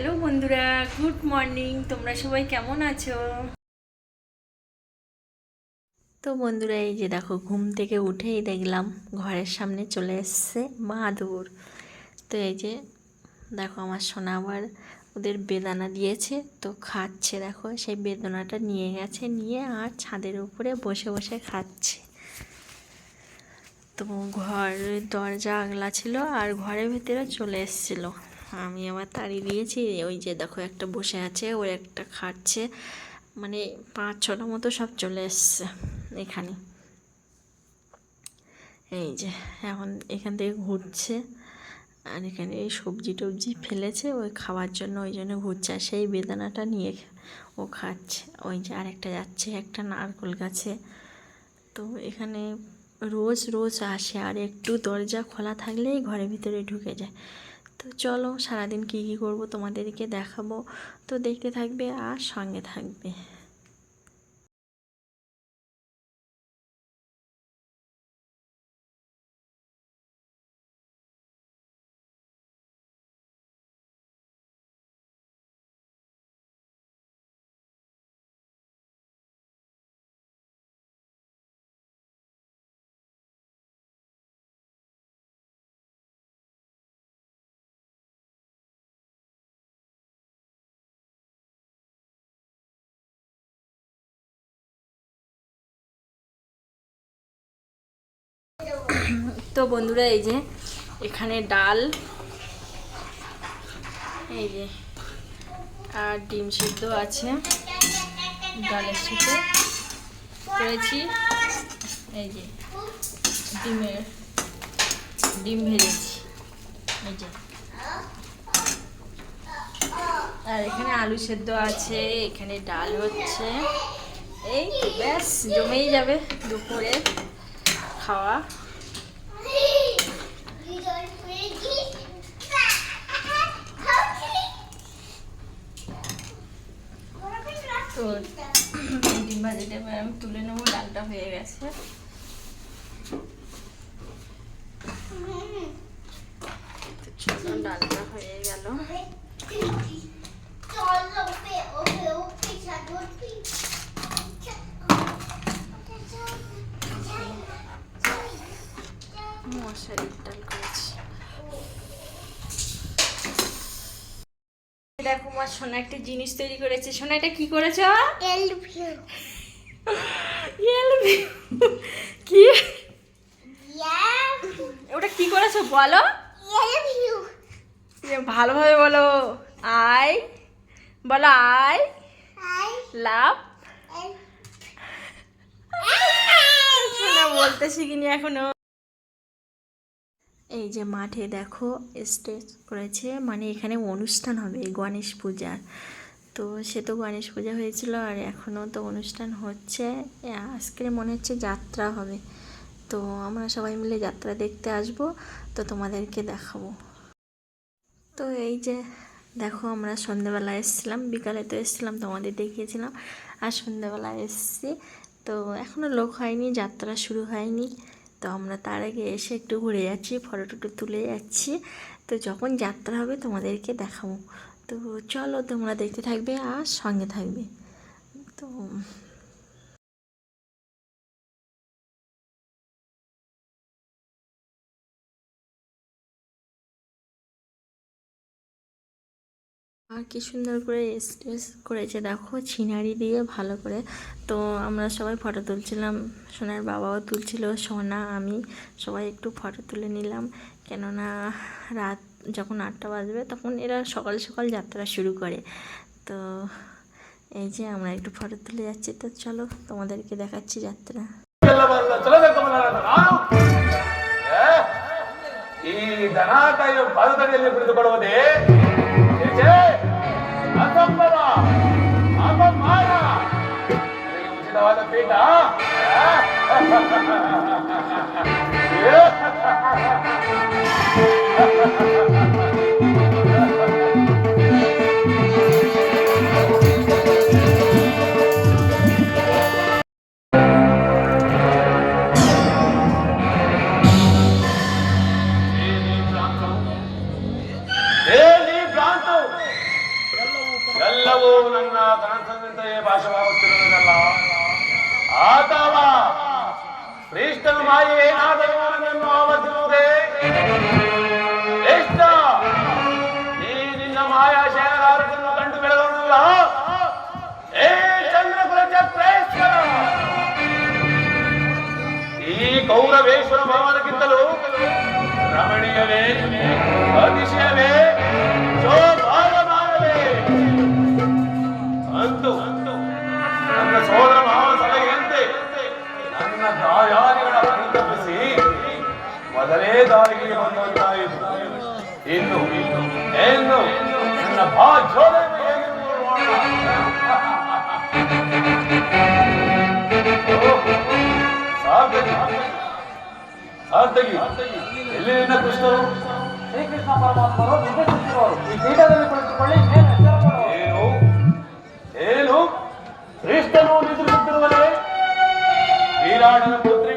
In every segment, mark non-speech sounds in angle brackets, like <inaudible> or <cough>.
Hello বন্ধুরা, good morning. তোমরা সবাই কেমন আছো? তো বন্ধুরা, এই যে দেখো, ঘুম থেকে উঠেই দেখলাম ঘরের সামনে চলে এসছে মাদুর তো এই যে দেখো, আমার সোনা আবার ওদের বেদানা দিয়েছে। তো খাচ্ছে দেখো, সেই বেদনাটা নিয়ে গেছে, নিয়ে আর ছাদের উপরে বসে বসে খাচ্ছে। তো ঘরের দরজা আগলা ছিল আর ঘরের ভেতরে চলে এসেছিল। আমি আবার তাড়ি দিয়েছি, ওই যে দেখো একটা বসে আছে ওর একটা খাচ্ছে। মানে পাঁচ, ছটা মতো সব চলে এসছে এখানে। এই যে এখন এখান থেকে ঘুরছে, আর এখানে এই সবজি টবজি ফেলেছে, ওই খাওয়ার জন্য, ওই জন্য ঘুরছে, আর সেই বেদানাটা নিয়ে ও খাচ্ছে। ওই যে আরেকটা যাচ্ছে, একটা নারকোল গাছে। তো এখানে রোজ রোজ আসে, আর একটু দরজা খোলা থাকলেই ঘরের ভিতরে ঢুকে যায়। তো চলো সারাদিন কী কী করব তোমাদেরকে দেখাবো। তো দেখতে থাকবে আর সঙ্গে থাকবে। তো বন্ধুরা, এই যে এখানে ডাল, এই যে, আর ডিম সিদ্ধ আছে, ডালের সাথে করেছি। এই যে, ডিমের, ডিম ভেজেছি, এই যে। আর এখানে আলু সেদ্ধ আছে, এখানে ডাল হচ্ছে। এই ব্যাস, জমেই যাবে দুপুরে খাওয়া। ডিম ভাজিটা আমি তুলে নেব ডালটা হয়ে গেছে। ডালটা হয়ে গেল। মশারির ডাল করেছি দেখো মা সোনা একটা জিনিস তৈরি করেছে। সোনা এটা কি করেছ? কি? ওটা কি করেছ বলো? ভালোভাবে বলো। আই বলো আই। লাভ। বলতে শিখিনি এখনও। এই যে মাঠে দেখো স্টেজ করেছে মানে এখানে অনুষ্ঠান হবে গণেশ পূজার। তো সে তো গণেশ পূজা হয়েছিল আর এখনও তো অনুষ্ঠান হচ্ছে। আজকে মনে হচ্ছে যাত্রা হবে। তো আমরা সবাই মিলে যাত্রা দেখতে আসব, তো তোমাদেরকে দেখাবো। তো এই যে দেখো আমরা সন্ধেবেলা এসেছিলাম, বিকালে তো এসেছিলাম, তোমাদের দেখিয়েছিলাম, আর সন্ধেবেলা এসেছি। তো এখনও লোক হয়নি, যাত্রা শুরু হয়নি। তো আমরা তার আগে এসে একটু ঘুরে যাচ্ছি ফটো টটো তুলে যাচ্ছি। তো যখন যাত্রা হবে তোমাদেরকে দেখাবো। তো চলো তোমরা দেখতে থাকবে আর সঙ্গে থাকবে। তো আর কি সুন্দর করে স্টেজ করেছে দেখো ছিনারি দিয়ে ভালো করে তো আমরা সবাই ফটো তুলছিলাম সোনার বাবাও তুলছিল সোনা আমি সবাই একটু ফটো তুলে নিলাম কেননা রাত যখন আটটা বাজবে তখন এরা সকাল সকাল যাত্রা শুরু করে তো এই যে আমরা একটু ফটো তুলে যাচ্ছি তো চলো তোমাদেরকে দেখাচ্ছি যাত্রা ಎಲ್ಲ ಬರಲ್ಲ ಚಲೋ ಕಮಲ ನಾನು ಏ? ಈ ದನ ಕಾಯುವ ಪಾದದಡಿಯಲ್ಲಿ ಕುಳಿತುಕೊಳ್ಳುವುದೇ 杯的啊！哈哈哈哈哈哈！哈哈哈哈哈哈！அதிசயமே அதிசயமே ಸಾರ್ಥಕಿ ಎಲ್ಲಿ ನಿನ್ನ ಕೃಷ್ಣರು ಶ್ರೀಕೃಷ್ಣ ಪರಮಾತ್ಮರು ನಿರ್ದೇಶಿಸಿರುವರು. ಈ ಪೀಠದಲ್ಲಿ ಕುಳಿತುಕೊಳ್ಳಿ ಏನು? ಏನು? ಕೃಷ್ಣನು ನಿದ್ರಿಸುತ್ತಿರುವನೇ ವೀರಾಣನ ಪುತ್ರಿ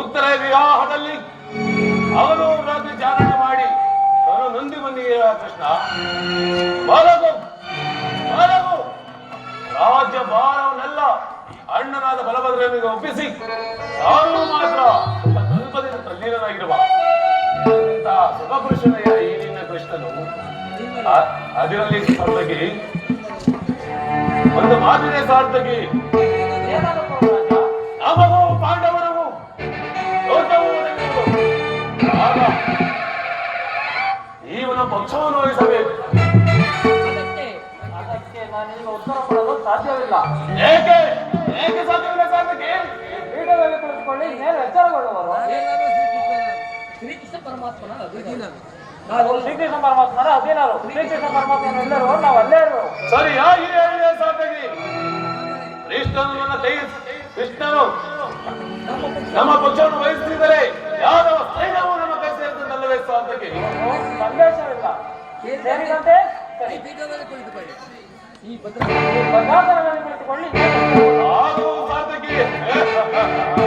ಉತ್ತರ ವಿವಾಹದಲ್ಲಿ ಅವನು ರಾತ್ರಿ ಚಾರಣೆ ಮಾಡಿ ಅವನು ನೊಂದಿ ಮಂದಿಗೆ ಕೃಷ್ಣ ಬಾಲಗು ಬಾಲಗು ರಾಜ್ಯ ಭಾರವನ್ನೆಲ್ಲ ಅಣ್ಣನಾದ ಬಲಭದ್ರನಿಗೆ ಒಪ್ಪಿಸಿ ತಾನು ಮಾತ್ರ ಮಹಾಪುರುಷನ ಏನಿನ್ನ ಕೃಷ್ಣನು ಅದರಲ್ಲಿ ಸಾರ್ಥಗಿ ಒಂದು ಮಾತಿನ ಸಾರ್ಥಗಿ ಅವನು ಪಾಂಡವನವು ಇವನ ಪಕ್ಷವನ್ನು ವಹಿಸಬೇಕು. ಅದಕ್ಕೆ ನಾನೀಗ ಉತ್ತರ ಕೊಡಲು ಸಾಧ್ಯವಿಲ್ಲ. ಏಕೆ? ಏಕೆ ಸಾಧ್ಯವಿಲ್ಲ ಸಾರ್ಥಕಿ? ಪೀಠದಲ್ಲಿ ಕುಳಿತುಕೊಳ್ಳಿ ಮೇಲೆ ಎಚ್ಚರಗೊಳ್ಳುವರು. ಶ್ರೀಕೃಷ್ಣ ಪರಮಾತ್ಮನ ಅಭಿದಿನ ನಾವು ಶ್ರೀಕೃಷ್ಣ ಪರಮಾತ್ಮನ ಹದಿನಾರು ಶ್ರೀಕೃಷ್ಣ ಪರಮಾತ್ಮನ ಎಲ್ಲರೂ ನಾವು ಅಲ್ಲೇ ಸರಿಯಾಗಿ ಹೇಳಿದೆ ಸಾಧಕಿ ಕೃಷ್ಣನನ್ನ ಕೃಷ್ಣನು ನಮ್ಮ ಪಕ್ಷವನ್ನು ವಹಿಸ್ತಿದ್ದಾರೆ. ಯಾದವ ಸೈನ್ಯವು ನಮ್ಮ ಕೈ ಸೇರಿದ್ದಲ್ಲವೇ ಸಾಧಕಿ ಸಂದೇಶವಿಲ್ಲ. ಅಂತ ಈ ಭದ್ರತೆ ಭದ್ರಾಸನದಲ್ಲಿ ಕುಳಿತುಕೊಳ್ಳಿ. ಹಾಗೂ ಸಾಧಕಿ <laughs>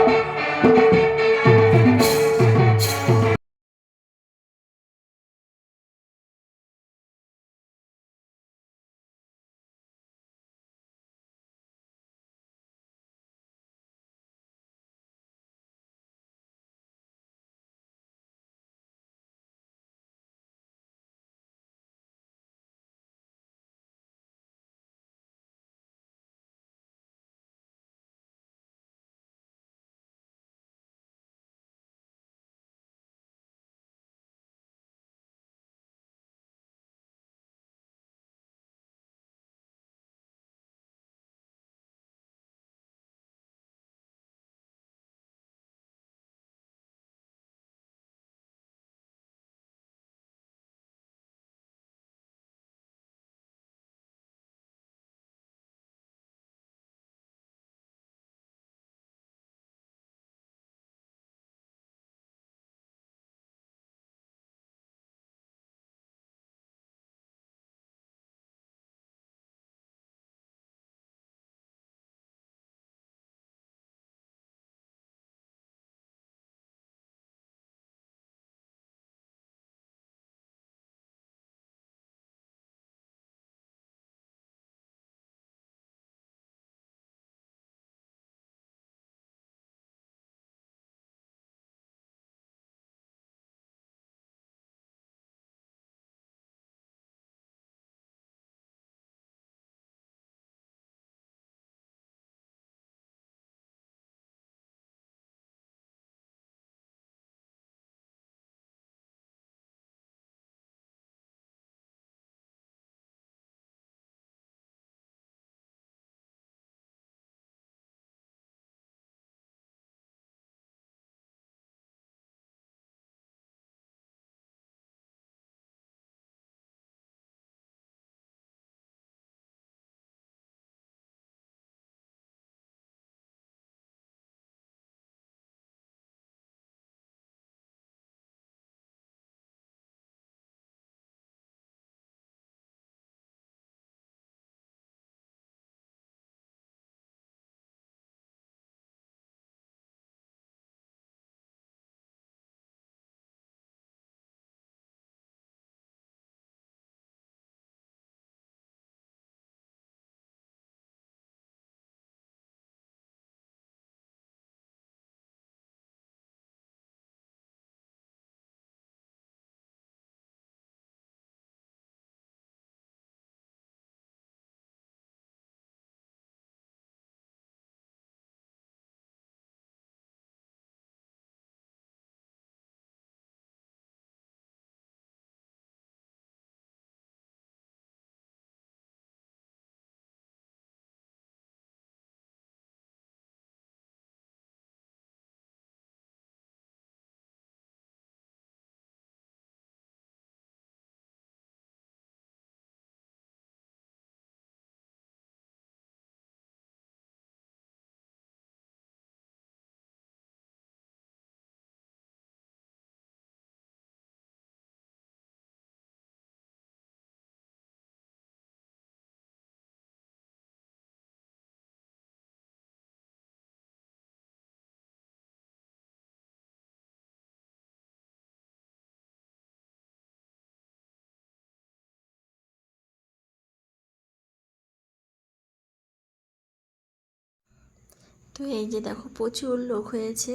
তো এই যে দেখো প্রচুর লোক হয়েছে,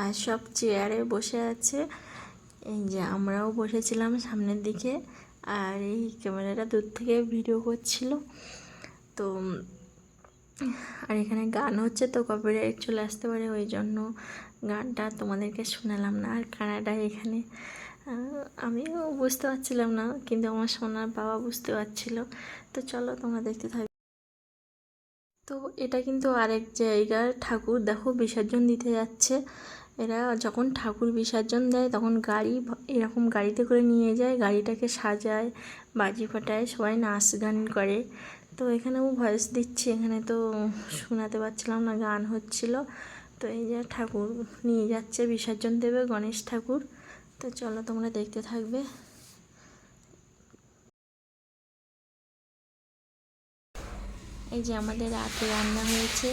আর সব চেয়ারে বসে আছে। এই যে আমরাও বসেছিলাম সামনের দিকে, আর এই ক্যামেরাটা দূর থেকে ভিডিও করছিল। তো, আর এখানে গান হচ্ছে তো কপিরাইট চলে আসতে পারে, ওই জন্য গানটা তোমাদেরকে শোনালাম না, আর কানাডা এখানে আমিও বুঝতে পারছিলাম না, কিন্তু আমার সোনার বাবা বুঝতে পারছিল। তো চলো তোমরা দেখতে থাকো। তো এটা কিন্তু আরেক জায়গার ঠাকুর। দেখো বিসর্জন দিতে যাচ্ছে। এরা যখন ঠাকুর বিসর্জন দেয়, তখন গাড়ি এরকম গাড়িতে করে নিয়ে যায়, গাড়িটাকে সাজায়, বাজি ফাটায়, সবাই নাচ গান করে। তো এখানেও ভয়েস দিচ্ছি, এখানে তো শোনাতে পারছিলাম না, গান হচ্ছিল। তো এই যে ঠাকুর নিয়ে যাচ্ছে, বিসর্জন দেবে গণেশ ঠাকুর। তো চলো তোমরা দেখতে থাকবে। এই যে আমাদের রাতে রান্না হয়েছে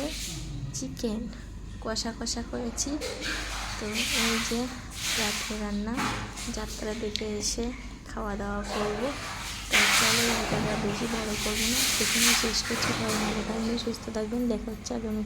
চিকেন, কষা কষা করেছি। তো এই যে রাত্রে রান্না, যাত্রা দেখে এসে খাওয়া দাওয়া করব। তারপরে ভিডিওটা বেশি বড় করব না। সেখানে শেষ করছি। সবাই ভালো থাকবেন, সুস্থ থাকবেন। দেখা হচ্ছে আগামী